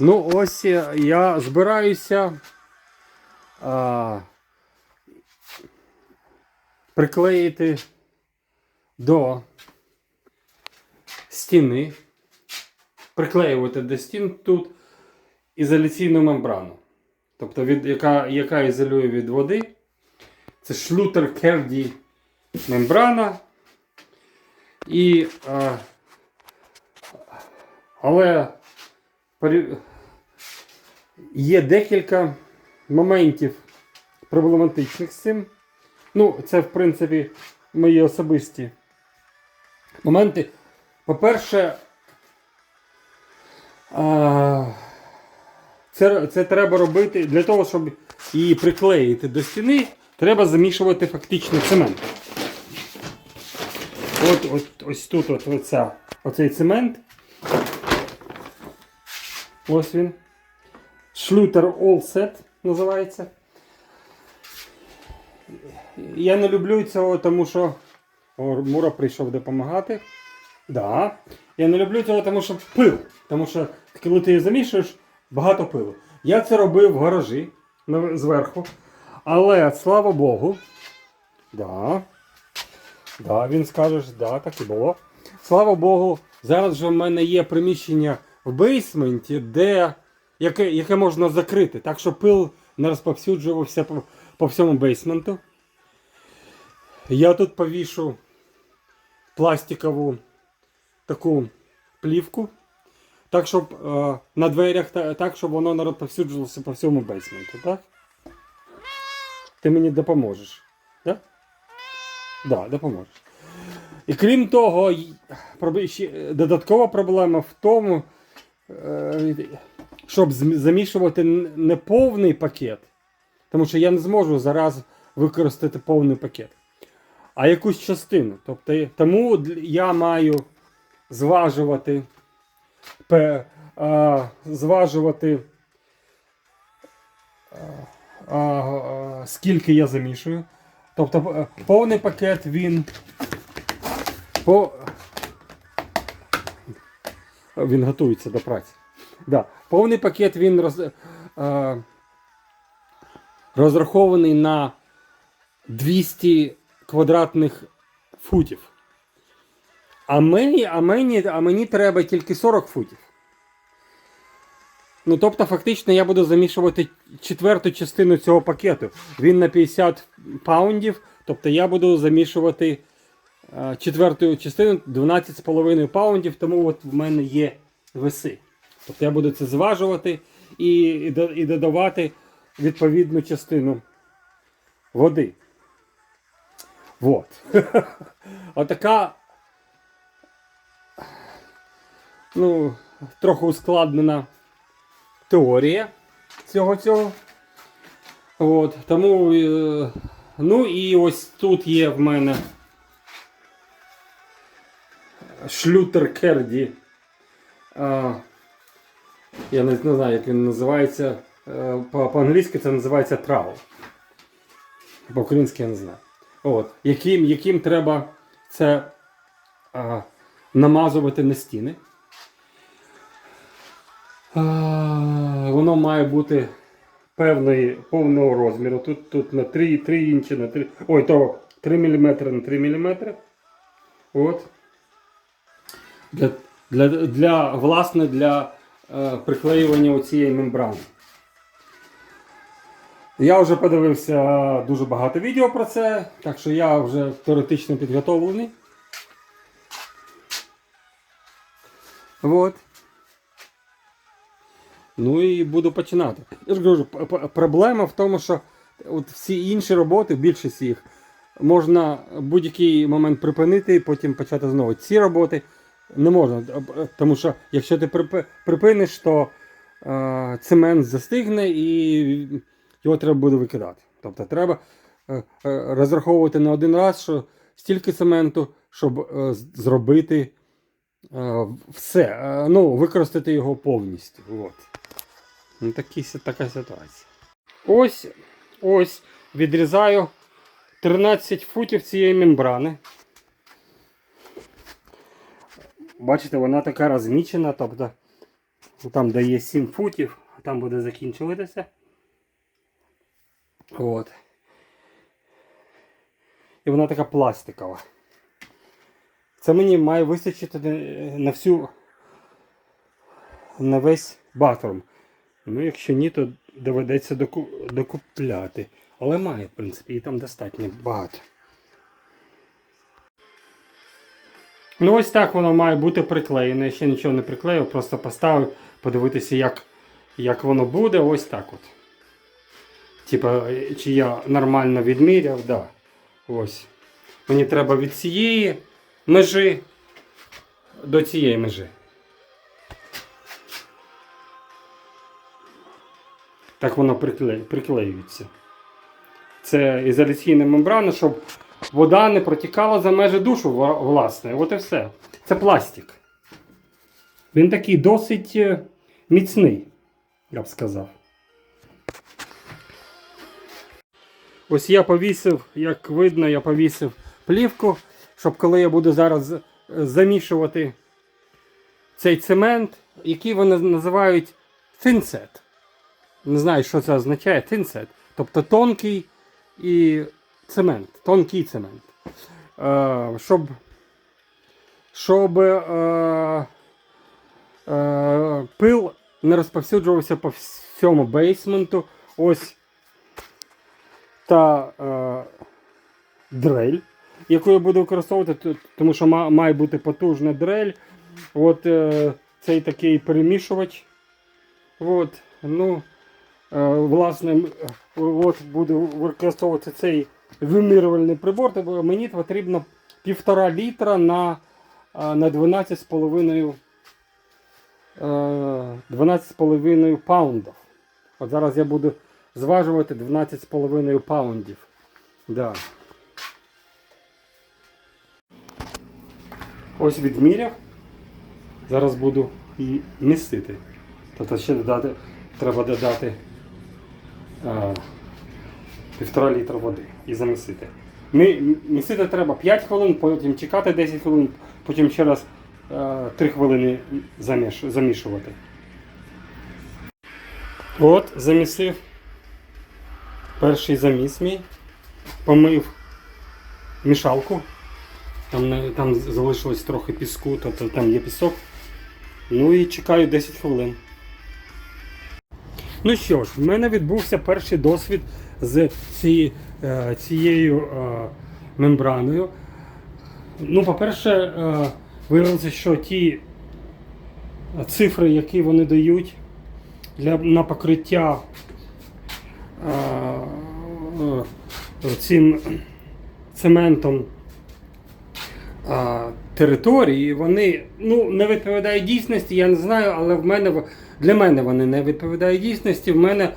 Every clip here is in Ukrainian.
Ну, ось е, я збираюся а, приклеїти до стіни, приклеювати до стін тут ізоляційну мембрану. Тобто, від, яка, яка ізолює від води. Це шлютер керді мембрана. І, а, але є декілька моментів проблематичних з цим. Ну, це, в принципі, мої особисті моменти. По-перше, це, це треба робити для того, щоб її приклеїти до стіни, треба замішувати фактично цемент. От, от ось тут от, оця, оцей цемент. Ось він. Шлютер All Set називається. Я не люблю цього, тому що. О, Мура прийшов допомагати. Да. Я не люблю цього, тому що пил. Тому що коли ти замішуєш, багато пилу. Я це робив в гаражі зверху. Але слава Богу. Да. Да, він скаже, да, так і було. Слава Богу, зараз же в мене є приміщення в бейсменті, де, яке, яке можна закрити, так що пил не розповсюджувався по, по всьому бейсменту. Я тут повішу пластикову таку плівку, так, щоб е, на дверях, та- так, щоб воно не розповсюджувалося по всьому бейсменту, так? Ти мені допоможеш. Так? Да, допоможеш. І крім того, ще додаткова проблема в тому, е, щоб замішувати не повний пакет, тому що я не зможу зараз використати повний пакет, а якусь частину. Тобто, тому я маю зважувати, зважувати а, а, скільки я замішую. Тобто е, повний пакет він по... Він готується до праці. Да. Повний пакет він роз... е, розрахований на 200 квадратних футів. А мені, а, мені, а мені треба тільки 40 футів. Ну, тобто, фактично, я буду замішувати четверту частину цього пакету. Він на 50 паундів. Тобто я буду замішувати е, четверту частину 12,5 паундів, тому от в мене є веси. Тобто я буду це зважувати і, і, і додавати відповідну частину води. Вот. Отака. Ну, трохи ускладнена теорія цього цього. От, тому, е, ну і ось тут є в мене шлютер Керді. Я не, знаю, як він називається. Е, По- По-англійськи це називається трау. По-українськи я не знаю. От, яким, яким треба це а, намазувати на стіни. А, воно має бути певної, повного розміру. Тут, тут на 3, 3 інчі на 3. Ой, то 3 мм на 3 мм. От. Для, для, для, власне, для е, приклеювання цієї мембрани. Я вже подивився дуже багато відео про це, так що я вже теоретично підготовлений. Вот. Ну і буду починати. Я ж кажу, проблема в тому, що от всі інші роботи, більшість їх, можна в будь-який момент припинити і потім почати знову. Ці роботи не можна, е, тому що якщо ти припиниш, то е, цемент застигне і його треба буде викидати. Тобто треба е, е, розраховувати на один раз, що стільки цементу, щоб е, зробити е, все, е, ну, використати його повністю. От. Ну, такі, така ситуація. Ось, ось відрізаю 13 футів цієї мембрани. Бачите, вона така розмічена, тобто Там, де є 7 футів, там буде закінчуватися. От. І вона така пластикова. Це мені має вистачити на- на всю на весь батрум. Ну, якщо ні, то доведеться докупляти. Але має, в принципі, і там достатньо багато. Ну, ось так воно має бути приклеєно. Я ще нічого не приклеїв, просто поставив, подивитися, як, як воно буде. Ось так от. Типа, чи я нормально відміряв, да. Ось. Мені треба від цієї межі до цієї межі. Так воно прикле- приклеюється. Це ізоляційна мембрана, щоб вода не протікала за межі душу, власне. От і все. Це пластик. Він такий досить е, міцний, я б сказав. Ось я повісив, як видно, я повісив плівку, щоб коли я буду зараз е, замішувати цей цемент, який вони називають тинсет. Не знаю, що це означає тинсет. Тобто тонкий і цемент. Тонкий цемент. Е, щоб щоб е, е, пил не розповсюджувався по всьому бейсменту. Ось та е, дрель, яку я буду використовувати, тому що має бути потужна дрель. От е, цей такий перемішувач. От, ну, е, власне, от буду використовувати цей вимірювальний прибор, тобто мені потрібно півтора літра на, е, на 12,5 е, 12,5 паундів. От зараз я буду зважувати 12,5 паундів. Да. Ось відміряв. Зараз буду і містити. Тобто ще додати, треба додати а, півтора літра води і замісити. Місити треба 5 хвилин, потім чекати 10 хвилин, потім ще раз 3 хвилини замішувати. От, замісив перший заміс мій. Помив мішалку. Там, там залишилось трохи піску, тобто там є пісок. Ну і чекаю 10 хвилин. Ну що ж, в мене відбувся перший досвід з е, цією е, мембраною. Ну, по-перше, е, виявилося, що ті цифри, які вони дають для, на покриття цим цементом території, вони ну, не відповідають дійсності, я не знаю, але в мене для мене вони не відповідають дійсності. В мене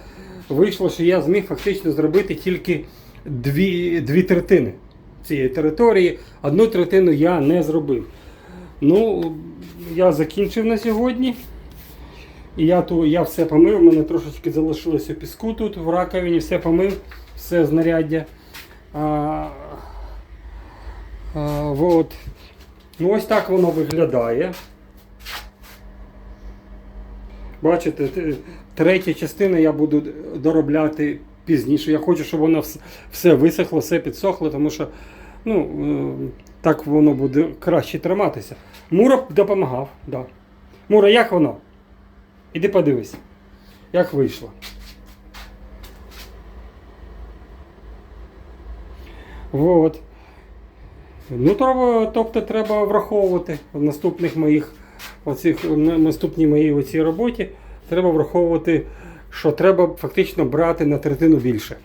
вийшло, що я зміг фактично зробити тільки дві, дві третини цієї території. Одну третину я не зробив. Ну, я закінчив на сьогодні. І я, ту, я все помив, в мене трошечки залишилося піску тут в раковині, все помив, все знаряддя. А, а, вот. Ну ось так воно виглядає. Бачите, третя частина я буду доробляти пізніше. Я хочу, щоб воно все висохло, все підсохло, тому що ну, е, так воно буде краще триматися. Мура допомагав. Да. Мура, як воно? Іди подивись, як вийшло. Вот. Ну, тобто треба враховувати в наступних моїх оцих, на наступній моїй оцій роботі. Треба враховувати, що треба фактично брати на третину більше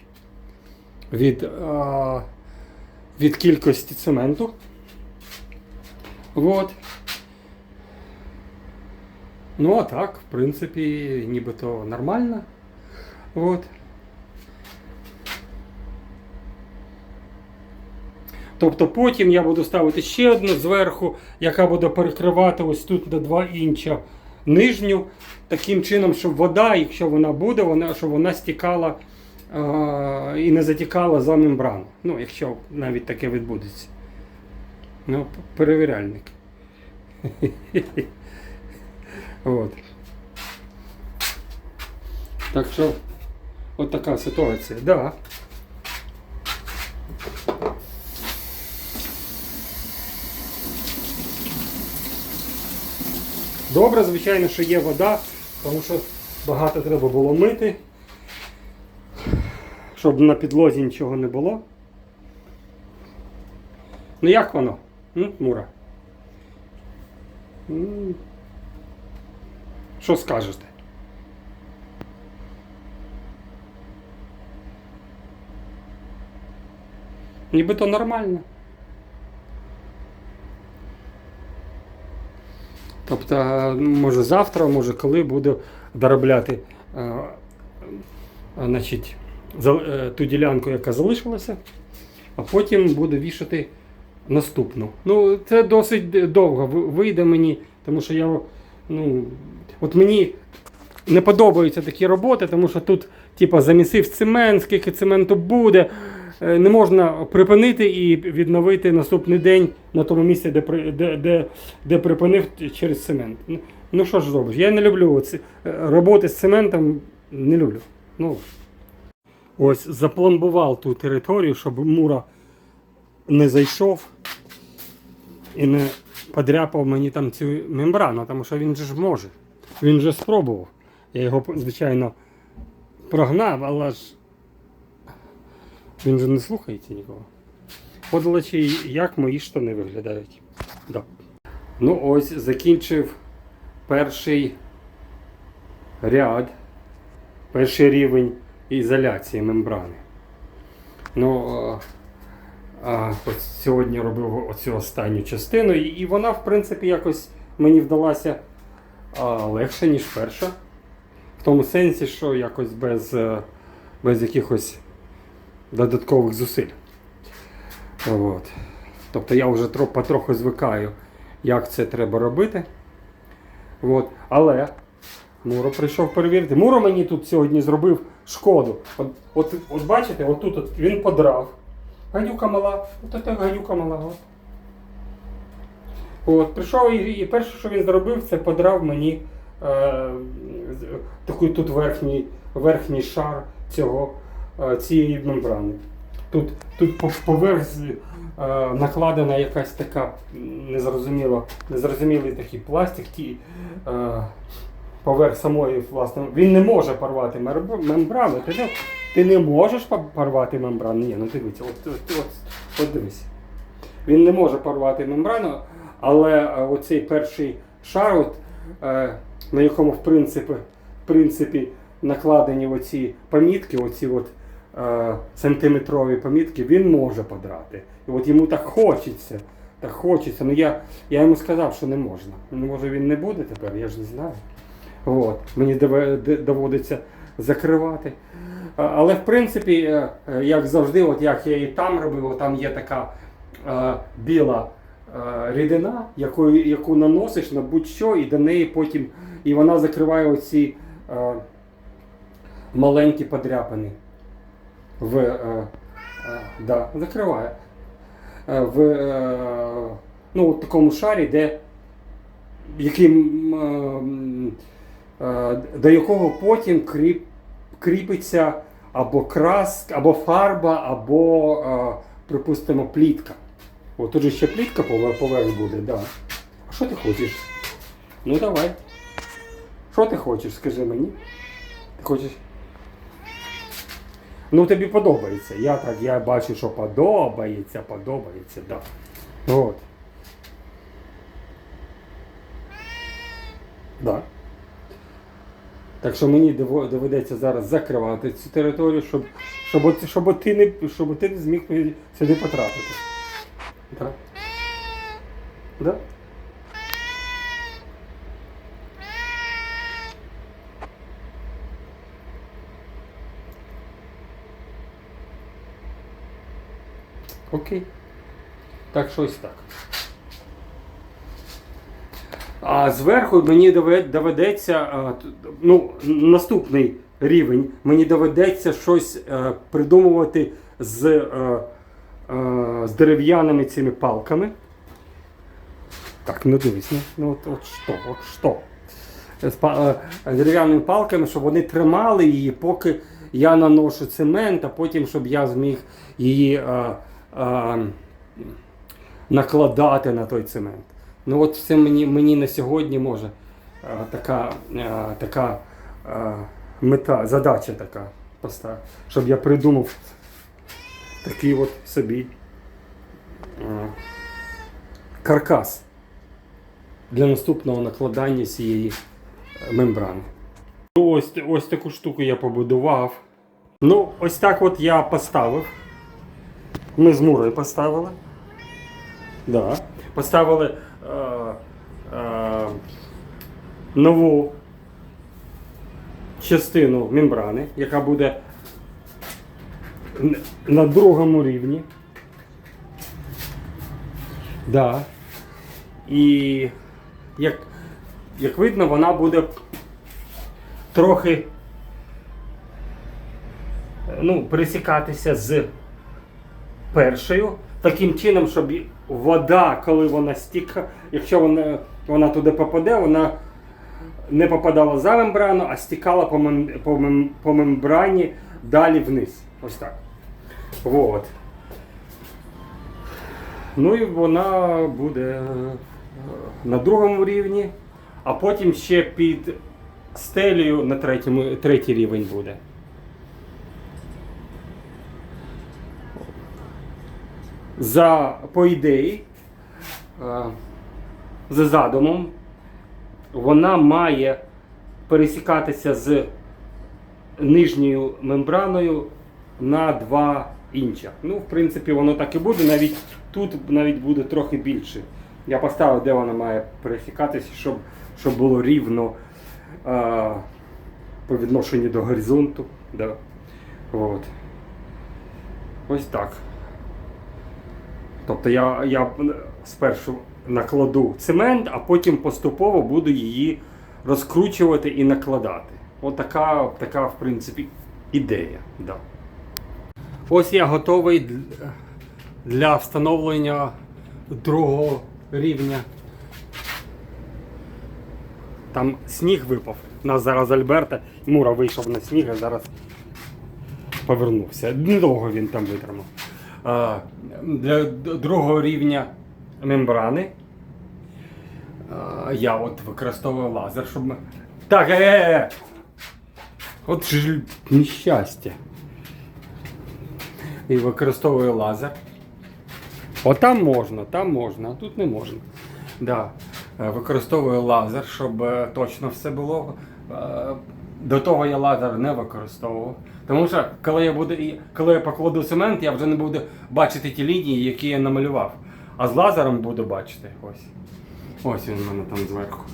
від, а, від кількості цементу. Вот. Ну, а так, в принципі, нібито нормально. Вот. Тобто потім я буду ставити ще одну зверху, яка буде перекривати ось тут на 2 інча нижню, таким чином, щоб вода, якщо вона буде, вона, щоб вона стікала е- і не затікала за мембрану. Ну, якщо навіть таке відбудеться. Ну, перевіряльник. От. Так що, от така ситуація. Да. Добре, звичайно, що є вода, тому що багато треба було мити, щоб на підлозі нічого не було. Ну як воно? М, Мура? Що скажете? Нібито нормально. Тобто, може завтра, може коли буду доробляти е, е, значить, е, ту ділянку, яка залишилася, а потім буду вішати наступну. Ну, це досить довго вийде мені, тому що я ну, от мені не подобаються такі роботи, тому що тут, типа, замісив цемент, скільки цементу буде. Е, Не можна припинити і відновити наступний день на тому місці, де, де, де, де припинив через цемент. Ну, Ну що ж зробиш? Я не люблю ці, е, роботи з цементом, не люблю. Ну, ось запломбував ту територію, щоб Мура не зайшов і не подряпав мені там цю мембрану, тому що він же ж може. Він же спробував. Я його, звичайно, прогнав, але ж він же не слухається нікого. От, як мої штани виглядають. Да. Ну ось закінчив перший ряд, перший рівень ізоляції мембрани. Ну, а, ось сьогодні робив оцю останню частину, і, і вона, в принципі, якось мені вдалася а, легше, ніж перша. В тому сенсі, що якось без, е, без якихось додаткових зусиль. От. Тобто я вже тро, потроху звикаю, як це треба робити. От. Але Муро прийшов перевірити. Муро мені тут сьогодні зробив шкоду. От, от, от бачите, отут от він подрав. Гадюка мала, от це гадюка мала. От. От, прийшов і, і перше, що він зробив, це подрав мені е, такий тут верхній, верхній шар цього, цієї мембрани. Тут, тут по- поверх е, накладена якась така м, незрозуміло, незрозумілий такий пластик. Ті, е, поверх самої, власне, він не може порвати мембрану. Ти не, ти не можеш порвати мембрану. Ні, ну дивіться, от, от, от, от дивись. Він не може порвати мембрану, але е, оцей перший шар, от, е, на якому в принципі, в принципі накладені оці помітки, оці от, е, сантиметрові помітки, він може подрати. І от йому так хочеться. Так хочеться. Ну я, я йому сказав, що не можна. Ну, може він не буде тепер, я ж не знаю. От, мені доводиться закривати. Але в принципі, е, е, як завжди, от як я і там робив, там є така е, біла е, рідина, яку, яку наносиш на будь-що, і до неї потім і вона закриває оці е, маленькі подряпини. В, е, е, да, закриває. Е, в е, ну, от такому шарі, де яким, е, е, до якого потім кріп, кріпиться або краска, або фарба, або, е, припустимо, плітка. О, тут же ще плітка поверх буде, да. А що ти хочеш? Ну давай. Що ти хочеш, скажи мені? Ти хочеш? Ну тобі подобається. Я так, я бачу, що подобається, подобається, да. От. Да. Так що мені доведеться зараз закривати цю територію, щоб, щоб, щоб, ти, не, щоб ти не зміг сюди потрапити. Да? Да? Окей. Так, щось так. А зверху мені доведеться, ну, наступний рівень, мені доведеться щось е, придумувати з, е, е, з дерев'яними цими палками. Так, ну дивись, ну, ну от, от що, от що. з е, дерев'яними палками, щоб вони тримали її, поки я наношу цемент, а потім, щоб я зміг її е, накладати на той цемент. Ну от це мені, мені на сьогодні може е, така, е, така е, мета, задача така поставити, щоб я придумав такий от собі е, каркас для наступного накладання цієї мембрани. Ось, ось таку штуку я побудував. Ну, ось так от я поставив. Ми з Мурою поставили. Да. Поставили е, е, нову частину мембрани, яка буде на другому рівні. Да. І як, як видно, вона буде трохи ну, пересікатися з першою, таким чином, щоб вода, коли вона стікає, якщо вона, вона туди попаде, вона не попадала за мембрану, а стікала по, мем, по, мем, по мембрані далі вниз. Ось так. Вот. Ну і вона буде е, на другому рівні, а потім ще під стелею на третьому, третій рівень буде. За по ідеї, е, за задумом, вона має пересікатися з нижньою мембраною на 2 інча. Ну, в принципі, воно так і буде, навіть тут навіть буде трохи більше. Я поставив, де вона має пересікатися, щоб, щоб було рівно е, по відношенню до горизонту. Да. От. Ось так. Тобто я, я спершу накладу цемент, а потім поступово буду її розкручувати і накладати. Отака, така, в принципі, ідея. Да. Ось я готовий для встановлення другого рівня. Там сніг випав. У нас зараз Альберта. Мура вийшов на сніг, а зараз повернувся. Недовго він там витримав. Для другого рівня мембрани я от використовую лазер, щоб. Так, е, е, е! От ж нещастя. І використовую лазер. От там можна, там можна, а тут не можна. Да. Е, Використовую лазер, щоб е, точно все було. Е, До того я лазер не використовував. Тому що коли я буду, коли я покладу цемент, я вже не буду бачити ті лінії, які я намалював. А з лазером буду бачити. Ось. Ось він у мене там зверху.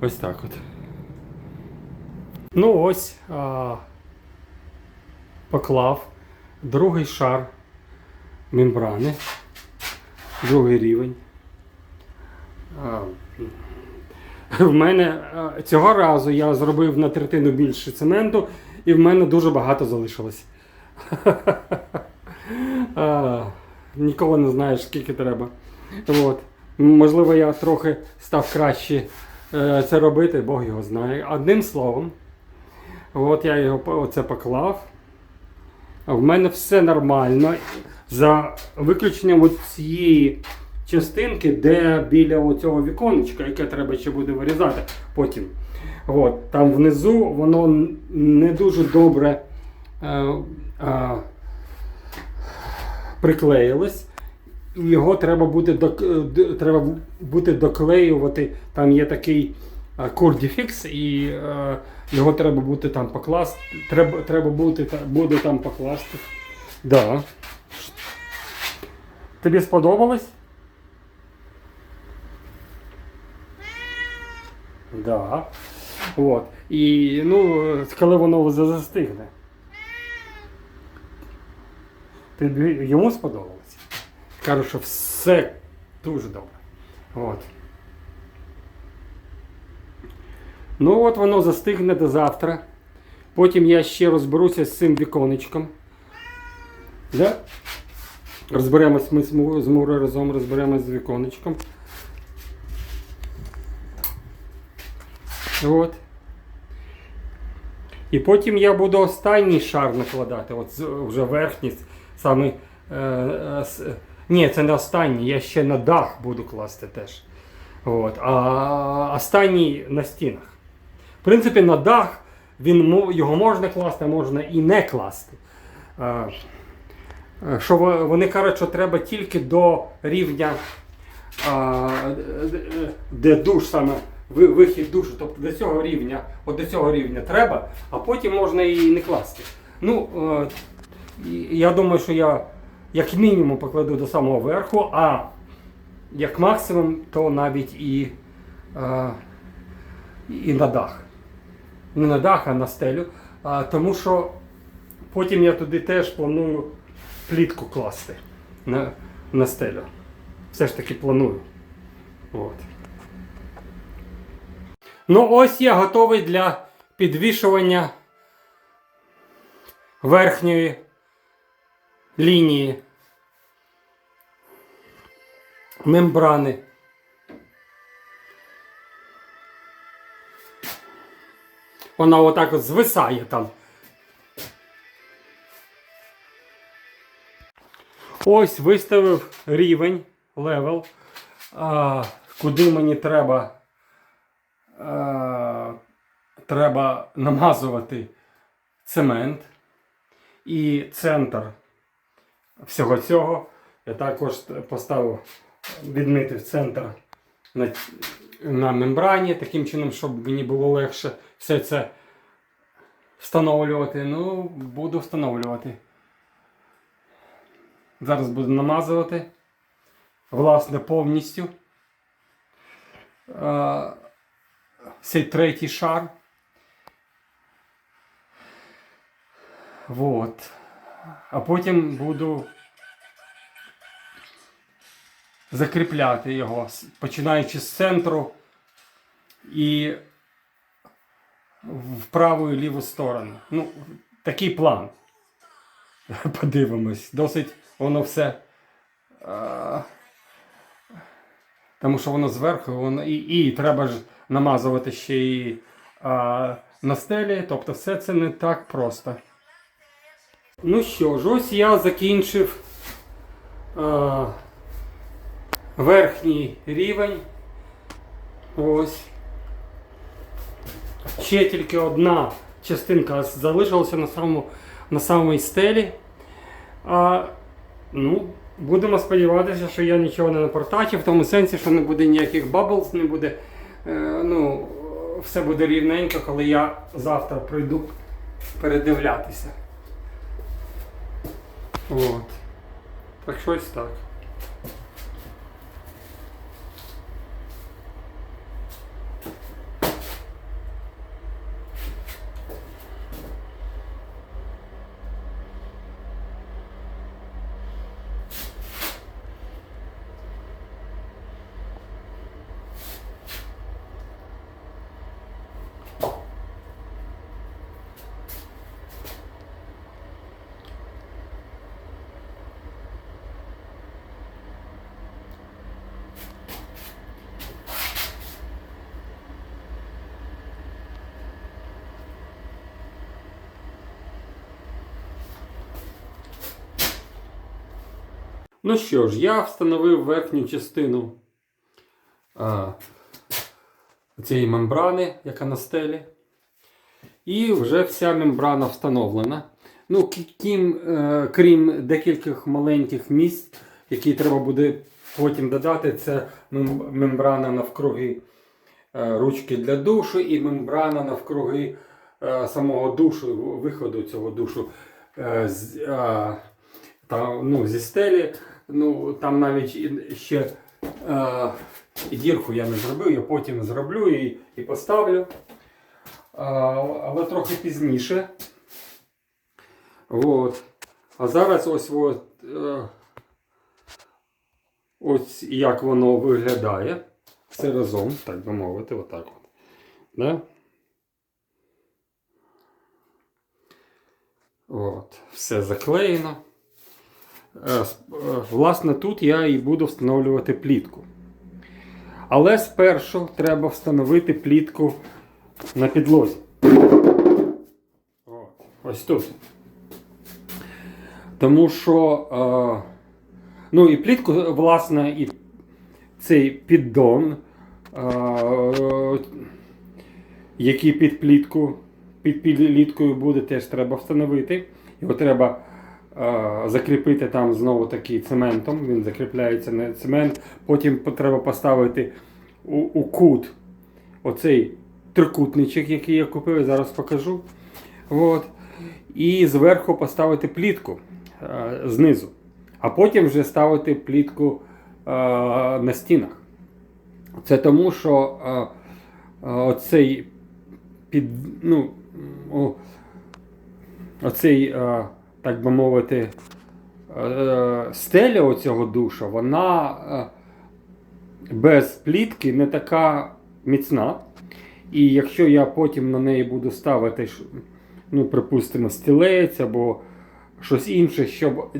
Ось так от. Ну ось. А, поклав другий шар мембрани. Другий рівень. А, В мене цього разу я зробив на третину більше цементу, і в мене дуже багато залишилось. Ніколи не знаєш, скільки треба. От. Можливо, я трохи став краще е, це робити, Бог його знає. Одним словом, от я його оце поклав. В мене все нормально. За виключенням цієї частинки, де біля цього віконечка, яке треба ще буде вирізати потім. От, там внизу воно не дуже добре е, е, приклеїлось. Його треба буде док, е, треба буде доклеювати. Там є такий е, кордіфікс, і е, його треба буде там покласти. Треба, треба буде, буде там покласти. Да. Тобі сподобалось? Да. От. І ну, коли воно застигне. Йому сподобалось? Кажу, що все дуже добре. От. Ну от воно застигне до завтра. Потім я ще розберуся з цим віконечком. Да? Розберемось ми з Мурою разом, розберемось з віконечком. От. І потім я буду останній шар накладати, от вже верхній, саме. Е, е, ні, це не останній, я ще на дах буду класти теж. От. А останній на стінах. В принципі, на дах він, його можна класти, а можна і не класти. Е, е, Що вони кажуть, що треба тільки до рівня, д- де душ саме вихід душу, тобто до цього рівня, от до цього рівня треба, а потім можна і не класти. Ну, е, я думаю, що я як мінімум покладу до самого верху, а як максимум, то навіть і, е, і на дах. Не на дах, а на стелю. А, тому що потім я туди теж планую плітку класти на, на стелю. Все ж таки планую. От. Ну, ось я готовий для підвішування верхньої лінії мембрани. Вона отак от звисає там. Ось виставив рівень, левел, куди мені треба, треба намазувати цемент і центр всього цього. Я також поставив відмітив центр на, на мембрані, таким чином, щоб мені було легше все це встановлювати. Ну, буду встановлювати. Зараз буду намазувати. Власне, повністю. Е, Цей третій шар. Вот. А потім буду закріпляти його, починаючи з центру і в праву і ліву сторону. Ну, такий план. Подивимось. Досить воно все. Тому що воно зверху, воно і, і треба ж намазувати ще і а, на стелі. Тобто все це не так просто. Ну що ж, ось я закінчив а, верхній рівень. Ось. Ще тільки одна частинка залишилася на самому, на самій стелі. А, ну, будемо сподіватися, що я нічого не напортачив, в тому сенсі, що не буде ніяких баблс, не буде. Е, ну, все буде рівненько, коли я завтра прийду передивлятися. От. Так щось так. Ну що ж, я встановив верхню частину а, цієї мембрани, яка на стелі. І вже вся мембрана встановлена. Ну, кі- кім, е, крім декількох маленьких місць, які треба буде потім додати, це мембрана навкруги е, ручки для душу і мембрана навкруги е, самого душу, виходу цього душу е, з, е, та, ну, зі стелі. Ну, там навіть ще е, дірку я не зробив, я потім зроблю і, і поставлю. Але трохи пізніше. От. А зараз ось от, е, ось як воно виглядає. Все разом, так би мовити, отак от. Да? От, все заклеєно. Е, е, Власне, тут я і буду встановлювати плітку. Але спершу треба встановити плітку на підлозі. Ось тут. Тому що, е, ну і плітку, власне, і цей піддон, який під плітку, під пліткою буде, теж треба встановити. Його треба закріпити там знову таки цементом. Він закріпляється на цемент. Потім треба поставити у, у кут оцей трикутничок, який я купив, зараз покажу. От. І зверху поставити плітку знизу. А потім вже ставити плітку на стінах. Це тому, що оцей під, ну, оцей, е, так би мовити, е, стеля оцього душа, вона е, без плітки не така міцна. І якщо я потім на неї буду ставити, ну, припустимо, стілець або щось інше, щоб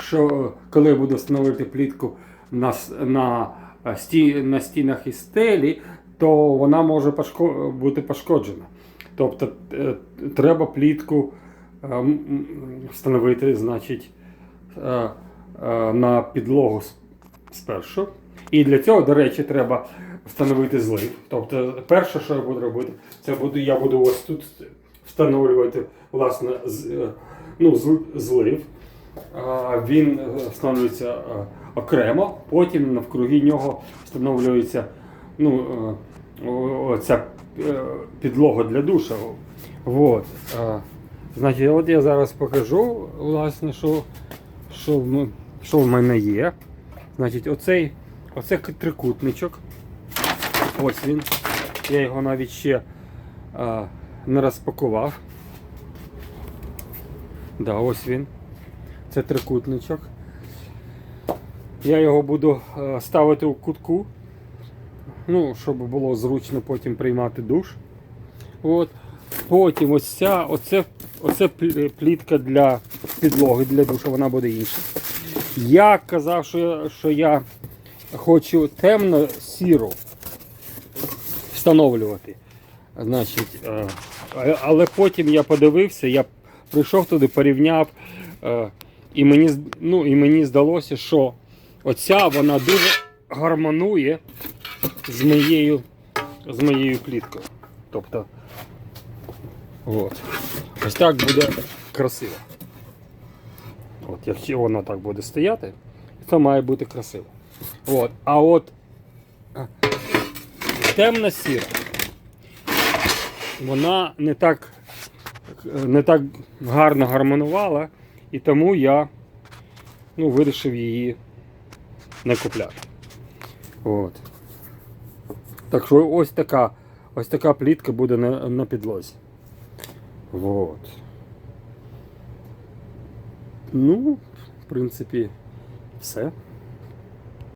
що, коли я буду встановити плітку на, на, е, сті, на стінах і стелі, то вона може пошко, бути пошкоджена. Тобто треба плітку встановити, значить, е, е, на підлогу спершу. І для цього, до речі, треба встановити злив. Тобто, перше, що я буду робити, це буду, я буду ось тут встановлювати власне е, ну, злив. Він е, встановлюється е, окремо, потім навкруги нього встановлюється ну, е, е, підлога для душа. Вот. Значить, от я зараз покажу, власне, що, що, що в мене є. Значить, оцей, оце к- трикутничок. Ось він. Я його навіть ще а, не розпакував. Да, ось він. Це трикутничок. Я його буду ставити у кутку, ну, щоб було зручно потім приймати душ. От. Потім ось ця, оце, оце плітка для підлоги, для душу, вона буде інша. Я казав, що я, що я хочу темно-сіру встановлювати. Значить, е, але потім я подивився, я прийшов туди, порівняв, е, і мені, ну, і мені здалося, що оця вона дуже гармонує з моєю, з моєю пліткою. Тобто, от. Ось так буде красиво. От, якщо вона так буде стояти, то має бути красиво. От. А от е, темна сіра. Вона не так, не так гарно гармонувала, і тому я ну, вирішив її не купляти. От. Так що ось така, ось така плітка буде на, на підлозі. Вот. Ну, в принципі, все.